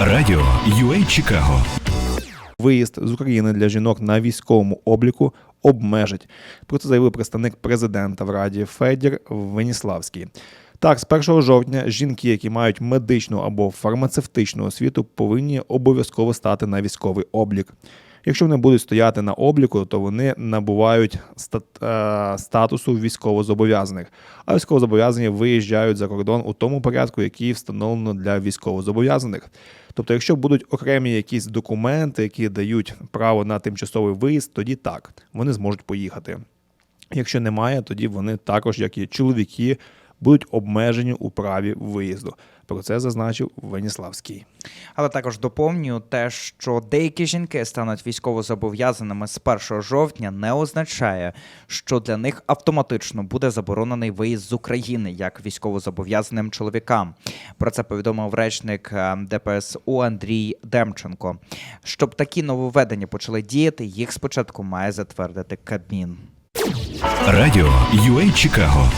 Радіо UA Чикаго. Виїзд з України для жінок на військовому обліку обмежить. Про це заявив представник президента в Раді Федір Веніславський. Так, з 1 жовтня жінки, які мають медичну або фармацевтичну освіту, повинні обов'язково стати на військовий облік. Якщо вони будуть стояти на обліку, то вони набувають е, статусу військовозобов'язаних, а військовозобов'язані виїжджають за кордон у тому порядку, який встановлено для військовозобов'язаних. Тобто, якщо будуть окремі якісь документи, які дають право на тимчасовий виїзд, тоді так вони зможуть поїхати. Якщо немає, тоді вони також, як і чоловіки, будуть обмежені у праві виїзду. Про це зазначив Веніславський. Але також доповнюю те, що деякі жінки стануть військовозобов'язаними з 1 жовтня, не означає, що для них автоматично буде заборонений виїзд з України як військовозобов'язаним чоловікам. Про це повідомив речник е, ДПСУ Андрій Демченко. Щоб такі нововведення почали діяти, їх спочатку має затвердити Кабмін. Радіо UA Чикаго.